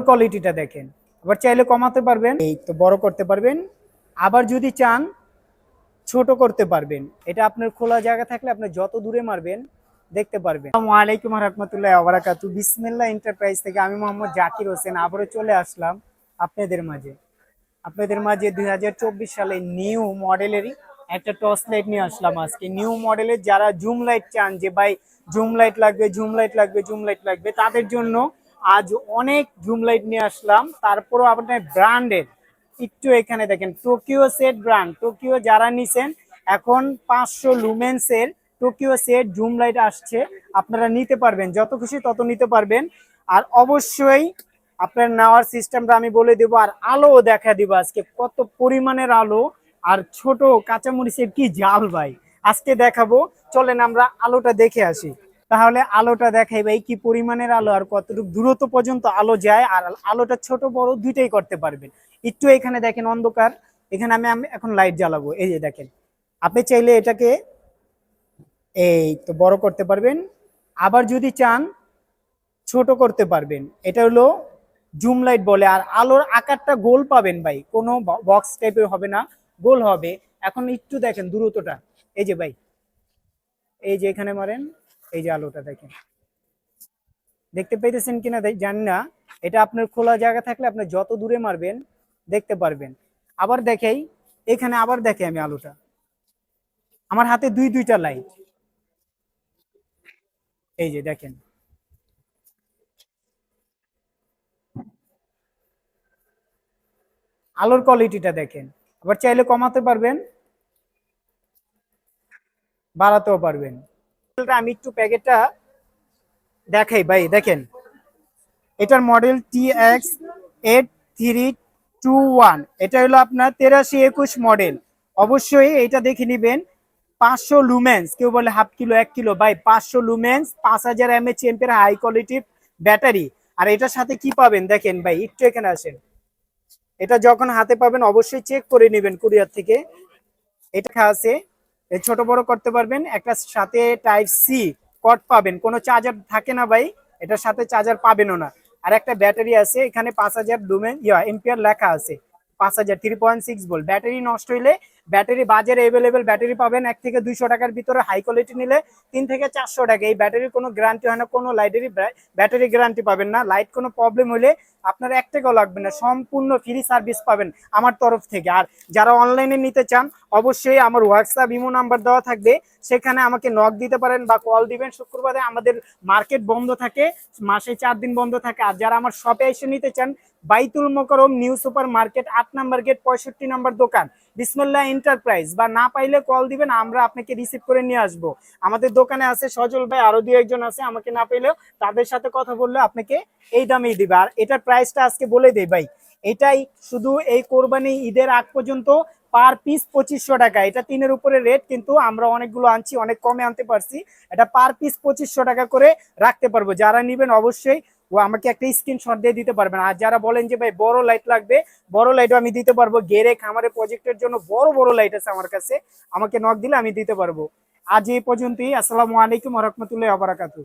কোয়ালিটিটা দেখেন। আবার চাইলে কমাতে পারবেন, এই তো বড় করতে পারবেন। আবার যদি চান, ছোট করতে পারবেন। এটা আপনার খোলা জায়গা থাকলে আপনি যত দূরে মারবেন, দেখতে পারবেন। আসসালামু আলাইকুম রহমতুল্লাহ আবরাকাতু বিসমিল্লাহ এন্টারপ্রাইজ থেকে আমি মোহাম্মদ জাকির হোসেন আবারও চলে আসলাম আপনাদের মাঝে। আপনাদের মাঝে দুই হাজার চব্বিশ সালে নিউ মডেলেরই একটা টর্চ লাইট নিয়ে আসলাম আজকে। নিউ মডেলের যারা জুম লাইট চান যে, ভাই জুম লাইট লাগবে জুম লাইট লাগবে জুম লাইট লাগবে, তাদের জন্য আজ অনেক জুম লাইট নিয়ে আসলাম। তারপরও আপনার ব্র্যান্ডের, একটু এখানে দেখেন টোকিও সেট ব্র্যান্ড টোকিও যারা নিছেন, এখন পাঁচশো লুমেন্সের টোকিও সেট জুম লাইট আসছে। আপনারা নিতে পারবেন, যত খুশি তত নিতে পারবেন। আর অবশ্যই আপনার নেওয়ার সিস্টেমটা আমি বলে দেবো, আর আলো দেখা দিব আজকে। কত পরিমাণের আলো, আর ছোট কাঁচামরিচের কি জাল ভাই। আজকে দেখাবো, চলেন আমরা আলোটা দেখে আসি। তাহলে আলোটা দেখাই ভাই কি পরিমাণের আলো আর কতটুকু দূরত্ব পর্যন্ত আলো যায় আর আলোটা ছোট বড় দুইটাই করতে পারবেন। একটু এখানে দেখেন অন্ধকার, এখানে আমি আমি এখন লাইট জ্বালাবো। এই যে দেখেন, আপনি চাইলে এটাকে এই তো বড় করতে পারবেন, আবার যদি চান ছোট করতে পারবেন। এটা হলো জুম লাইট বলে, আর আলোর আকারটা গোল পাবেন ভাই, কোনো বক্স টাইপের হবে না, গোল হবে। এখন একটু দেখেন দূরত্বটা। এই যে ভাই, এই যে এখানে মারেন। এই যে আলোটা দেখেন। দেখতে পাইতেছেন কিনা জানি না। এটা আপনার খোলা জায়গা থাকলে আপনি যত দূরে মারবেন, দেখতে পারবেন। আবার দেখেই, এখানে আবার দেখে আমি আলোটা। আমার হাতে দুই দুইটা লাইট এই যে দেখেন। আলোর কোয়ালিটিটা দেখেন। আবার চাইলে কমাতে পারবেন, বাড়াতেও পারবেন। আমি একটু প্যাকেটটা দেখাই, ভাই, দেখেন। এটার model T X eight three two one. এটা হলো আপনার তেরাশি একুশ মডেল। অবশ্যই এটা দেখে নিবেন। পাঁচশো লুমেন্স কেউ বলে হাফ কিলো, এক কিলো। ভাই, পাঁচশো লুমেন্স পাঁচ হাজার এমএচ এমপের হাই কোয়ালিটির ব্যাটারি আর এটার সাথে কি পাবেন? দেখেন, ভাই, একটু এখানে আসেন। এটা যখন হাতে পাবেন, অবশ্যই চেক করে নেবেন কুরিয়ার থেকে। এটা আছে ছোট বড় করতে পারবেন। একটা সাথে টাইপ সি কট পাবেন। কোনো চার্জার থাকে না ভাই, এটার সাথে চার্জার পাবেনও না। আর একটা ব্যাটারি আছে, এখানে পাঁচ হাজার ডোমেন ইয়া এম্পিয়ার লেখা আছে। পাঁচ হাজার থ্রি পয়েন্ট সিক্স বল ব্যাটারি নষ্ট হইলে ব্যাটারি বাজারে এভেলেবেল ব্যাটারি পাবেন এক থেকে দুইশো টাকার ভিতরে হাই কোয়ালিটি নিলে তিন থেকে চারশো টাকা। এই ব্যাটারির কোনো গ্যারান্টি হয় না, কোনো লাইটেরই ব্যাটারি গ্যারান্টি পাবেন না। লাইট কোনো প্রবলেম হলে আপনার এক টাকাও লাগবে না, সম্পূর্ণ ফ্রি সার্ভিস পাবেন আমার তরফ থেকে। আর যারা অনলাইনে নিতে চান, অবশ্যই আমার হোয়াটসঅ্যাপ ইমো নাম্বার দেওয়া থাকবে। সেখানে আমাকে নক দিতে পারেন বা কল দিবেন। শুক্রবারে আমাদের মার্কেট বন্ধ থাকে, মাসে চার দিন বন্ধ থাকে। আর যারা আমার শপে এসে নিতে চান Baitul Mukarram new super market আট নাম্বার গেট, পঁয়ষট্টি নাম্বার দোকান। বিসমুল্লাহ এন্টারপ্রাইজ, বা না পাইলে কল দিবেন, আমরা আপনাকে রিসিভ করে নিয়ে আসব। আমাদের দোকানে আছে সজল ভাই, আরও দুই একজন আছে, আমাকে না পেলেও তাদের সাথে কথা বললে আপনাকে এই দামেই দিবে। আর এটার প্রাইসটা আজকে বলে দেই ভাই, এটাই শুধু এই কোরবানি ঈদের আগ পর্যন্ত পার পিস পঁচিশশো টাকা। এটা তিনের উপরে রেট কিন্তু আমরা অনেকগুলো আনছি, অনেক কমে আনতে পারছি। এটা পার পিস পঁচিশশো টাকা করে রাখতে পারব। যারা নিবেন অবশ্যই ও আমাকে একটা স্ক্রিনশট দিয়ে দিতে পারবেন আর যারা বলেন যে, ভাই, বড় লাইট লাগবে, বড় লাইটও আমি দিতে পারব। গেরে খামারে প্রজেক্টের জন্য বড় বড় লাইট আছে আমার কাছে, আমাকে নক দিলে আমি দিতে পারব। আজ এই পর্যন্তই। আসসালামু আলাইকুম রহমতুল্লাহ আবরাকাতু